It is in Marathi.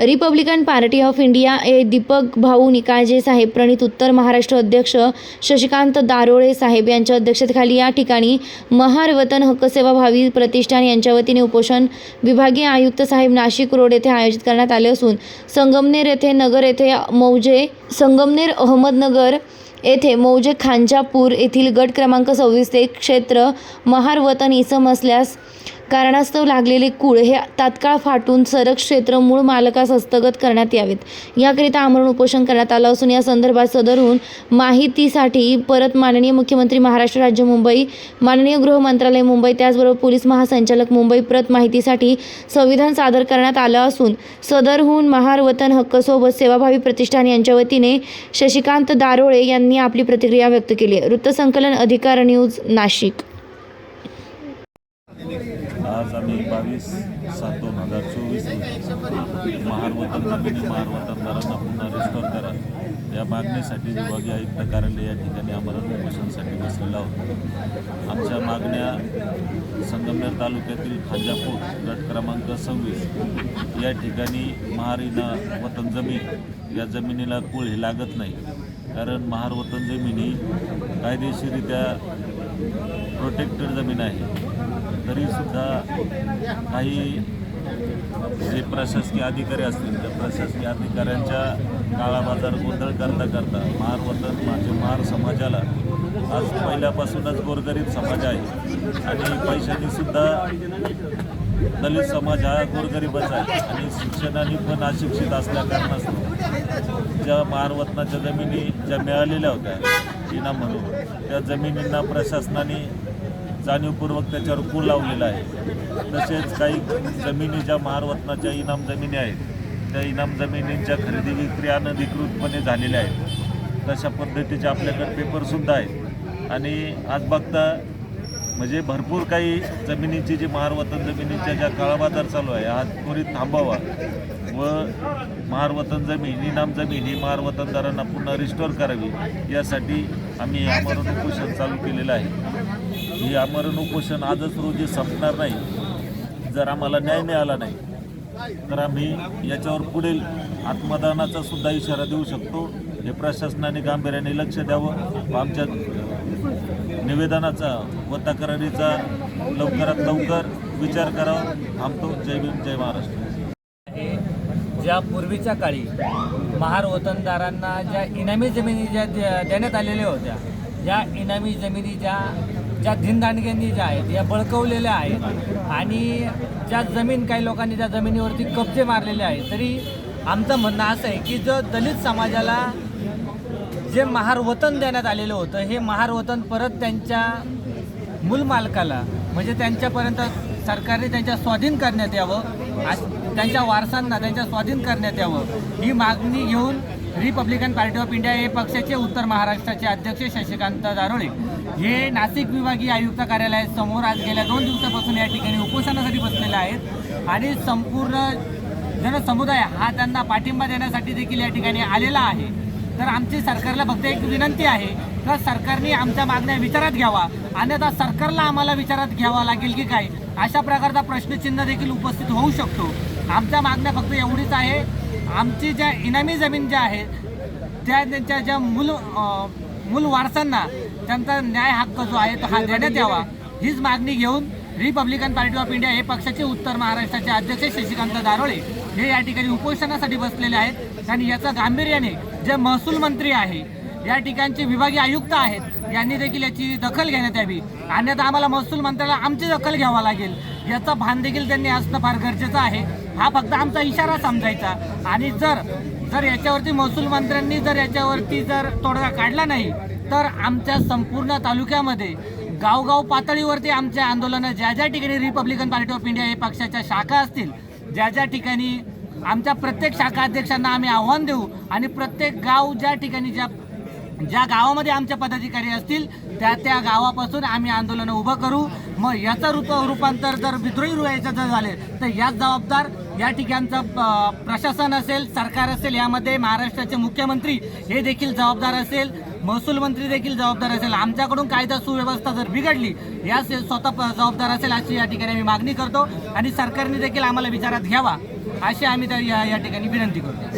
Republican party of India A Deepak Bhau Nikalje saheb प्रणित उत्तर महाराष्ट्र अध्यक्ष शशिकांत दारोळे साहेब यांच्या अध्यक्षतेखाली या ठिकाणी महार वतन हक्क सेवा भावी प्रतिष्ठान यांच्या वतीने उपोषण विभागीय आयुक्त साहेब नाशिक रोड येथे आयोजित करण्यात आले असून संगमनेर येथे नगर येथे मौजे संगमनेर अहमदनगर येथे मौजे खांजापूर येथील गट क्रमांक सव्वीस ते क्षेत्र महार वतन इसम असल्यास कारणास्तव लागलेले कूळ हे तात्काळ फाटून सरक क्षेत्र मूळ मालकास हस्तगत करण्यात यावेत. याकरिता आमरण उपोषण करण्यात आलं असून या संदर्भात सदरहून माहितीसाठी परत माननीय मुख्यमंत्री महाराष्ट्र राज्य मुंबई माननीय गृह मंत्रालय मुंबई त्याचबरोबर पोलीस महासंचालक मुंबई प्रत माहितीसाठी संविधान सादर करण्यात आलं असून सदरहून महार वतन सेवाभावी प्रतिष्ठान यांच्या वतीने शशिकांत दारोळे यांनी आपली प्रतिक्रिया व्यक्त केली आहे. वृत्तसंकलन अधिकार न्यूज नाशिक. आज आम्ही बावीस सात दोन हजार चोवीस महारवतन कंपनी महारवतनदारांना पुन्हा रेस्टॉर करा. या मागणीसाठी विभागीय आयुक्त कार्यालय या ठिकाणी आम्हाला उपोषणासाठी बसलेला होता. आमच्या मागण्या संगमनेर तालुक्यातील खांजापूर गट क्रमांक सव्वीस या ठिकाणी महारीना वतन जमीन या जमिनीला कुळ हे लागत नाही. कारण महार वतन जमीन ही कायदेशीरित्या प्रोटेक्टेड जमीन आहे. तरीसुद्धा काही जे प्रशासकीय अधिकारी असतील त्या प्रशासकीय अधिकाऱ्यांच्या काळाबाजार गोंधळ करता करता महार वतन म्हणजे महार समाजाला. आज पहिल्यापासूनच गोरगरीब समाज आहे आणि पैशाने सुद्धा दलित समाज हा गोरगरीबच आहे आणि शिक्षणाने पण अशिक्षित असल्याकारणास्तव ज्या महारवतनाच्या जमिनी ज्या मिळालेल्या होत्या इनाम म्हणून त्या जमिनींना प्रशासनाने जाणीवपूर्वक त्याच्यावर पूल लावलेला आहे. तसेच काही जमिनी ज्या महारत्नाच्या इनाम जमिनी आहेत त्या इनाम जमिनींच्या खरेदी विक्री अनधिकृतपणे झालेल्या आहेत. तशा पद्धतीचे आपल्याकडे पेपरसुद्धा आहेत. आणि आज बघता म्हणजे भरपूर काही जमिनीची जी महारवतन जमिनीच्या ज्या काळाबाजार चालू आहे हा त्वरित थांबावा. व महारवतन जमीन इनाम जमीन ही महारवतनदारांना पुन्हा रिस्टोअर करावी यासाठी आम्ही आमरण उपोषण चालू केलेलं आहे. ही आमरण उपोषण आजच रोजी संपणार नाही. जर आम्हाला न्याय मिळाला नाही तर आम्ही याच्यावर पुढील आत्मदानाचा सुद्धा इशारा देऊ शकतो. हे प्रशासनाने गांभीर्याने लक्ष द्यावं. आमच्या निवेदनाचा व तक्रारीचा लवकरात लवकर विचार करावा. थांबतो. जय भीम जय महाराष्ट्र. ज्या पूर्वीच्या काळी महार वतनदारांना ज्या इनामी जमिनी ज्या दे- देण्यात आलेल्या होत्या या इनामी जमिनी ज्या ज्या धिनदांडग्यांनी ज्या आहेत या बळकवलेल्या आहेत आणि ज्या जमीन काही लोकांनी त्या जमिनीवरती कब्जे मारलेले आहेत तरी आमचं म्हणणं असं आहे की जो दलित समाजाला जे महार वतन देण्यात आलेलं होतं हे महार वतन परत त्यांच्या मूल मालकाला म्हणजे त्यांच्यापर्यंत सरकारने त्यांच्या स्वाधीन करण्यात यावं त्यांच्या वारसांना त्यांच्या स्वाधीन करण्यात यावं ही मागणी घेऊन रिपब्लिकन पार्टी ऑफ इंडिया हे पक्षाचे उत्तर महाराष्ट्राचे अध्यक्ष शशिकांत दारोळे हे नाशिक विभागीय आयुक्त कार्यालयासमोर आज गेल्या दोन दिवसापासून या ठिकाणी उपोषणासाठी बसलेले आहेत. आणि संपूर्ण जनसमुदाय हा त्यांना पाठिंबा देण्यासाठी देखील या ठिकाणी आलेला आहे. तर आमची सरकारला फक्त एक विनंती आहे तर सरकारने आमच्या मागण्या विचारात घ्यावा. अन्यथा सरकारला आम्हाला विचारात घ्यावा लागेल की काय? अशा प्रकारचा प्रश्नचिन्ह देखील उपस्थित होऊ शकतो. आमच्या मागण्या फक्त एवढीच आहे आमची ज्या इनामी जमीन ज्या आहे त्या त्यांच्या ज्या मूल मूल वारसांना त्यांचा न्याय हक्क जो आहे तो हा देण्यात यावा. हीच मागणी घेऊन रिपब्लिकन पार्टी ऑफ इंडिया हे पक्षाचे उत्तर महाराष्ट्राचे अध्यक्ष शशिकांत दारोळे हे या ठिकाणी उपोषणासाठी बसलेले आहेत. आणि याचं गांभीर्याने जे महसूल मंत्री आहे या ठिकाणचे विभागीय आयुक्त आहेत यांनी देखील याची दखल घेण्यात यावी. अन्यथा आम्हाला महसूल मंत्र्याला आमची दखल घ्यावा लागेल. याचा भान देखील त्यांनी असणं फार गरजेचं आहे. हा फक्त आमचा इशारा समजायचा. आणि जर जर याच्यावरती महसूल मंत्र्यांनी जर याच्यावरती जर तोडगा काढला नाही तर आमच्या संपूर्ण तालुक्यामध्ये गावगाव पातळीवरती आमच्या आंदोलनं ज्या ज्या ठिकाणी रिपब्लिकन पार्टी ऑफ इंडिया हे पक्षाच्या शाखा असतील ज्या ज्या ठिकाणी आमच्या प्रत्येक शाखा अध्यक्षांना आम्ही आव्हान देऊ आणि प्रत्येक गाव ज्या ठिकाणी ज्या ज्या गावामध्ये आमच्या पदाधिकारी असतील त्या त्या गावापासून आम्ही आंदोलनं उभं करू. मग याचं रूप रूपांतर जर विद्रोही रुयाचं जर झाले तर याच जबाबदार या ठिकाणचं प्रशासन असेल सरकार असेल यामध्ये महाराष्ट्राचे मुख्यमंत्री हे देखील जबाबदार असेल. महसूल मंत्री देखील जबाबदार असेल. आमच्याकडून कायदा सुव्यवस्था जर बिघडली या स्वतः प- जबाबदार असेल अशी या ठिकाणी मी मागणी करतो आणि सरकारने देखील आम्हाला विचारात घ्यावा अशी आम्ही त्या या या ठिकाणी विनंती करतो.